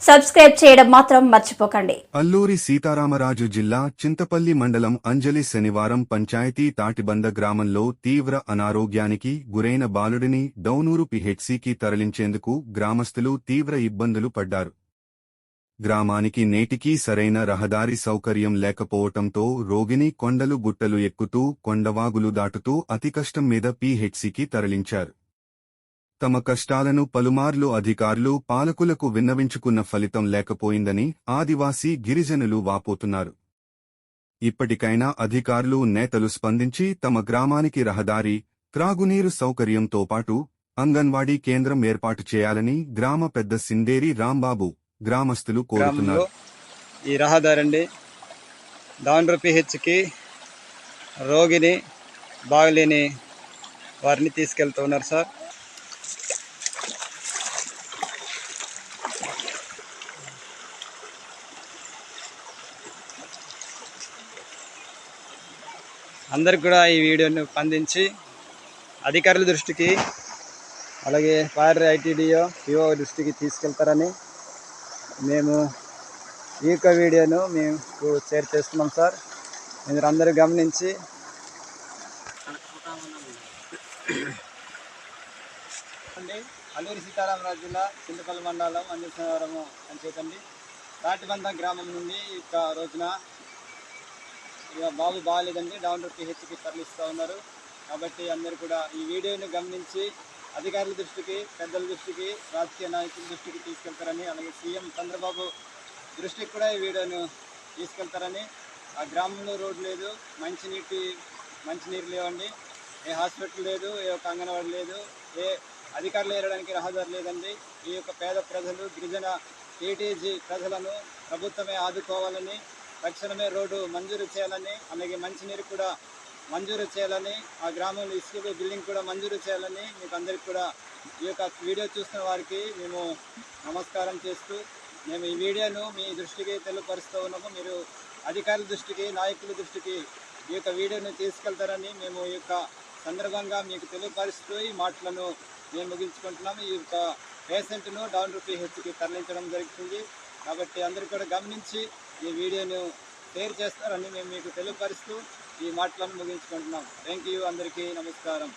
Subscribe చేయడం మాత్రం మర్చిపోకండి. అల్లూరి సీతారామరాజు జిల్లా చింతపల్లి మండలం అంజలి శనివారం పంచాయతీ తాటిబంద గ్రామంలో తీవ్ర అనారోగ్యానికి గురైన బాలుడిని డౌనూరు పిహెచ్సికి తరలించేందుకు గ్రామస్తులు తీవ్ర ఇబ్బందులు పడ్డారు. గ్రామానికి నేటికీ సరైన రహదారి సౌకర్యం లేకపోవటంతో రోగిని కొండలు గుట్టలు ఎక్కుతూ కొండవాగులు దాటుతూ అతి కష్టం మీద పీహెచ్సికి తరలించారు. తమ కష్టాలను పలుమార్లు అధికారులు పాలకులకు విన్నవించుకున్న ఫలితం లేకపోయిందని ఆదివాసీ గిరిజనులు వాపోతున్నారు. ఇప్పటికైనా అధికారులు నేతలు స్పందించి తమ గ్రామానికి రహదారి త్రాగునీరు సౌకర్యంతో పాటు అంగన్వాడీ కేంద్రం ఏర్పాటు చేయాలని గ్రామ పెద్ద సిందేరి రాంబాబు గ్రామస్తులు కోరుతున్నారు. ఈ రహదారి అండి. దాండ్రు పిహెచ్కి రోగిని బాగలేని వారిని తీసుకెళ్తున్నారు సార్. అందరికి కూడా ఈ వీడియోను స్పందించి అధికారుల దృష్టికి అలాగే ఫైర్ ఐటీడీఓ పిఓ దృష్టికి తీసుకెళ్తారని మేము ఈ యొక్క వీడియోను మేము షేర్ చేస్తున్నాం సార్. మీరు అందరూ గమనించి అండి అల్లూరి సీతారామరాజు జిల్లా చింతపల్లి మండలం అంజనవరము చెప్పండి. తాటిబంద గ్రామం నుండి ఇక రోజున ఇక బాబు బాగాలేదండి డాక్టర్ పిహెచ్కి తరలిస్తూ ఉన్నారు. కాబట్టి అందరూ కూడా ఈ వీడియోని గమనించి అధికారుల దృష్టికి పెద్దల దృష్టికి రాజకీయ నాయకుల దృష్టికి తీసుకెళ్తారని అలాగే సీఎం చంద్రబాబు దృష్టికి కూడా ఈ వీడియోను తీసుకెళ్తారని. ఆ గ్రామంలో రోడ్డు లేదు మంచినీటి మంచినీరు లేవండి. ఏ హాస్పిటల్ లేదు ఏ ఒక్క అంగన్వాడీ లేదు ఏ అధికారులు ఏరడానికి రహదారి లేదండి. ఈ యొక్క పేద ప్రజలు గిరిజన ఏటీజీ ప్రజలను ప్రభుత్వమే ఆదుకోవాలని తక్షణమే రోడ్డు మంజూరు చేయాలని అలాగే మంచినీరు కూడా మంజూరు చేయాలని ఆ గ్రామంలో ఇసుక బిల్డింగ్ కూడా మంజూరు చేయాలని మీకు అందరికి కూడా ఈ యొక్క వీడియో చూస్తున్న వారికి మేము నమస్కారం చేస్తూ మేము ఈ వీడియోను మీ దృష్టికి తెలియపరుస్తూ ఉన్నాము. మీరు అధికారుల దృష్టికి నాయకుల దృష్టికి ఈ యొక్క వీడియోను తీసుకెళ్తారని మేము ఈ యొక్క సందర్భంగా మీకు తెలియపరుస్తూ ఈ మాటలను మేము ముగించుకుంటున్నాము. ఈ యొక్క పేషెంట్ను డౌన్ రూపీ హెచ్కి తరలించడం జరుగుతుంది. కాబట్టి అందరూ కూడా గమనించి ఈ వీడియోను షేర్ చేస్తారని మేము మీకు తెలియపరుస్తూ ఈ మాటలను ముగించుకుంటున్నాం. థ్యాంక్ యూ అందరికీ. నమస్కారం.